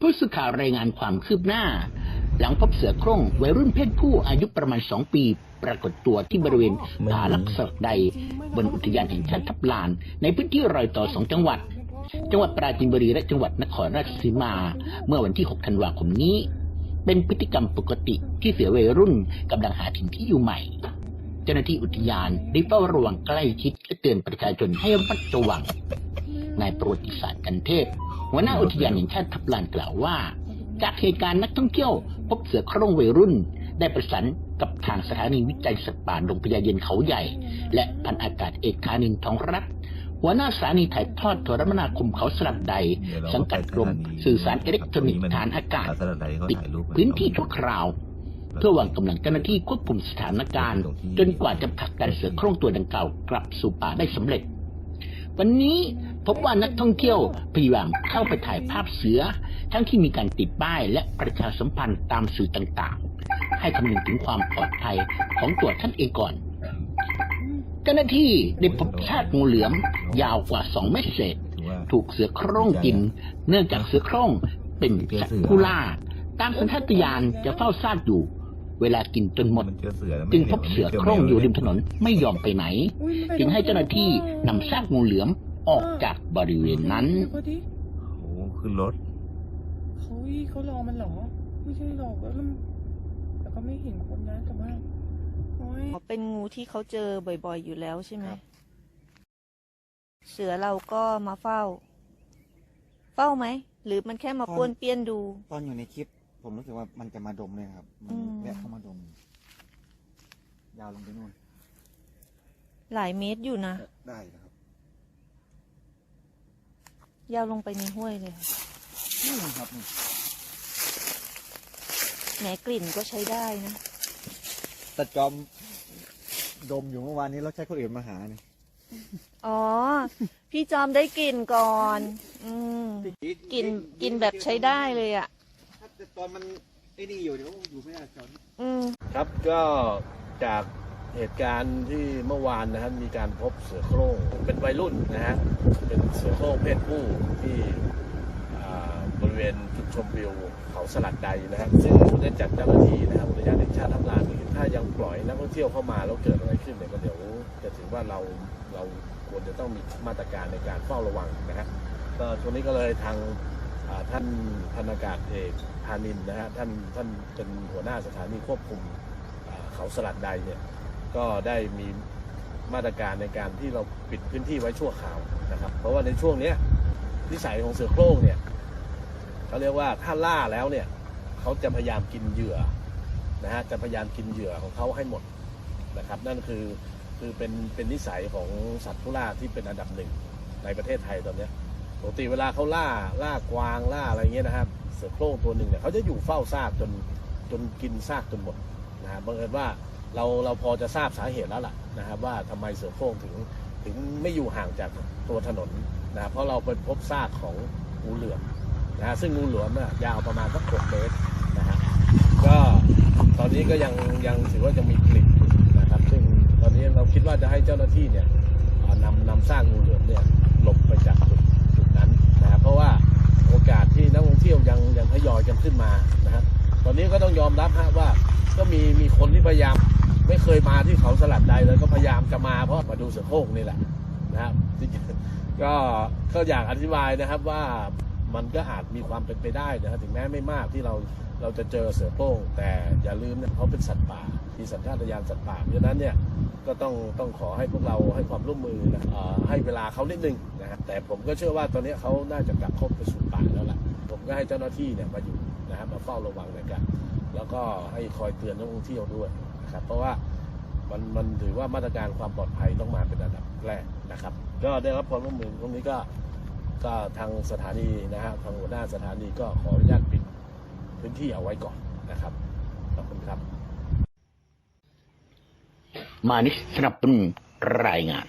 ผู้สื่อข่าวรายงานความคืบหน้า หลังพบเสือโคร่งวัยรุ่นเพศผู้อายุประมาณสองปี ปรากฏตัวที่บริเวณผาลักษณ์ใด บนอุทยานแห่งชาติทับลาน ในพื้นที่รอยต่อสองจังหวัด จังหวัดปราจีนบุรีและจังหวัดนครราชสีมา เมื่อวันที่ 6 ธันวาคมนี้ เป็นพฤติกรรมปกติที่เสือวัยรุ่นกำลังหาถิ่นที่อยู่ใหม่ เจ้าหน้าที่อุทยานได้เฝ้าระวังใกล้ชิดและเตือนประชาชนให้ระมัดระวังนายประวัติศาสตร์กันเทพ หัวหน้าอุทยานแห่งชาติทับลานกล่าวว่า จากเหตุการณ์นักท่องเที่ยว พบเสือโคร่งวัยรุ่น ได้ประสานกับทางสถานีวิจัยสัตว์ป่าดงพญาเย็นเขาใหญ่ และพันอากาศเอกคานินทองรัตหัวหน้าสถานีถ่ายทอดโทรมนาคมเขาสลับใด สังกัดกรมสื่อสารอิเล็กทรอนิกส์ฐานอากาศปิดพื้นที่ชั่วคราว เพื่อวางกำลังเจ้าหน้าที่ควบคุมสถานการณ์ จนกว่าจะผลักดันเสือโคร่งตัวดังกล่าวกลับสู่ป่าได้สำเร็จ วันนี้พบว่านักท่องเที่ยวพยายามเข้าไปถ่ายภาพเสือ ทั้งที่มีการติดป้ายและประชาสัมพันธ์ตามสื่อต่างๆ ให้คำนึงถึงความปลอดภัยของตัวท่านเองก่อน เจ้าหน้าที่ได้พบซากงูเหลือมยาวกว่า2เมตรเศษ ถูกเสือโคร่งกิน เนื่องจากเสือโคร่งเป็นสัตว์ผู้ล่า ตามสัญชาตญาณจะเฝ้าซากอยู่ เวลากินจนหมดมันเจอเสือแล้วไม่จึงพบเสือโคร่งอยู่ริมถนนไม่ยอมไปไหนอุ๊ยมันไปจึงให้เจ้าหน้าที่นำซากงูเหลือมออกจากบริเวณนั้นดูเขาดิโอ้โหขึ้นรถเขาอีเขารอมันเหรอ ไม่ใช่หรอกแล้วมันแต่ก็ไม่เห็นคนนะแต่ว่าโอ้ยอ๋อเป็นงูที่เขาเจอบ่อยๆอยู่แล้วใช่ไหมครับเสือเราก็มาเฝ้า เฝ้าไหม หรือมันแค่มาป้วนเปี้ยนดู ตอนอยู่ในคลิป ผมรู้สึกว่ามันจะมาดมเลยครับ มันอืมแวะเข้ามาดม ยาวลงไปนู่น หลายเมตรอยู่นะ ได้นะครับ ยาวลงไปในห้วยเลยค่ะนี่ครับนี่แหมกลิ่นก็ใช้ได้นะแต่จอม ดมอยู่เมื่อวานนี้แล้วใช้คนอื่นมาหาเนี่ยอ๋อ พี่จอมได้กลิ่นก่อน อืมกลิ่นกลิ่นแบบใช้ได้เลยอะแต่ตอนมันไอ้นี่อยู่เดี๋ยวอยู่ไม่ได้จอมอืมครับก็จากเหตุการณ์ที่เมื่อวานนะครับมีการพบเสือโคร่งเป็นวัยรุ่นนะฮะเป็นเสือโคร่งเพศผู้ที่อ่าบริเวณจุดชมวิวเขาสลัดใดนะครับซึ่งได้จัดเจ้าหน้าที่นะครับอุทยานแห่งชาติทับลานนี่ถ้ายังปล่อยนักท่องเที่ยวเข้ามาแล้วเกิดอะไรขึ้นเนี่ยก็เดี๋ยวจะถือว่าเราเราควรจะต้องมีมาตรการในการเฝ้าระวังนะครับก็ช่วงนี้ก็เลยทางอ่าท่านพันอากาศเอกพานินนะฮะท่านท่านเป็นหัวหน้าสถานีควบคุมเขาสลัดใดเนี่ยก็ได้มีมาตรการในการที่เราปิดพื้นที่ไว้ชั่วคราวนะครับ เพราะว่าในช่วงเนี้ยนิสัยของเสือโคร่งเนี่ยเขาเรียกว่าถ้าล่าแล้วเนี่ยเขาจะพยายามกินเหยื่อนะฮะจะพยายามกินเหยื่อของเขาให้หมดนะครับ นั่นคือคือเป็นเป็นนิสัยของสัตว์ผู้ล่าที่เป็นอันดับหนึ่งในประเทศไทยตอนนี้ปกติเวลาเขาล่าล่ากวางล่าอะไรเงี้ยนะครับ สือโคร่งตัวหนึ่งเนี่ยเขาจะอยู่เฝ้าซากจนจนกินซากจนหมดนะฮะบังเอิญว่าเราเราพอจะทราบสาเหตุแล้วล่ะนะครับว่าทำไมเสือโคร่งถึงถึงไม่อยู่ห่างจากตัวถนนนะเพราะเราไปพบซากของงูเหลือมนะฮะซึ่งงูเหลือมน่ะยาวประมาณสักหกเมตรนะฮะก็ตอนนี้ก็ยังยังถือว่าจะมีกลิ่นนะครับซึ่งตอนนี้เราคิดว่าจะให้เจ้าหน้าที่เนี่ยนำนำซากงูเหลือมเนี่ยหลบไปจาก ขึ้นมานะครับ ตอนนี้ก็ต้องยอมรับฮะว่า ก็มีมีคนที่พยายามไม่เคยมาที่เขาสลัดใดเลยก็พยายามจะมาเพราะมาดูเสือโคร่งนี่แหละนะครับก็ก็อยากอธิบายนะครับว่ามันก็อาจมีความเป็นไปได้นะครับถึงแม้ไม่มากที่เราเราจะเจอเสือโคร่งแต่อย่าลืมเนะเขาเป็นสัตว์ป่ามีสัญชาตญาณสัตว์ป่าเพราะฉะนั้นเนี่ยก็ต้องต้องขอให้พวกเราให้ความร่วมมือนะเอ่อให้เวลาเขานิดนึงนะครับแต่ผมก็เชื่อว่าตอนนี้เขาน่าจะกลับเข้าไปสู่ป่าแล้วล่ะผมก็ให้เจ้าหน้าที่เนี่ยมาอยู่ เฝ้าระวังในการแล้วก็ให้คอยเตือนนักท่องเที่ยวด้วยนะครับ เพราะว่ามันมันถือว่ามาตรการความปลอดภัยต้องมาเป็นอันดับแรกนะครับ ก็ได้รับความร่วมมือตรงนี้ก็ก็ทางสถานีนะฮะทางหัวหน้าสถานีก็ขออนุญาตปิดพื้นที่เอาไว้ก่อนนะครับขอบคุณครับ มานิสสนับสนุนรายงาน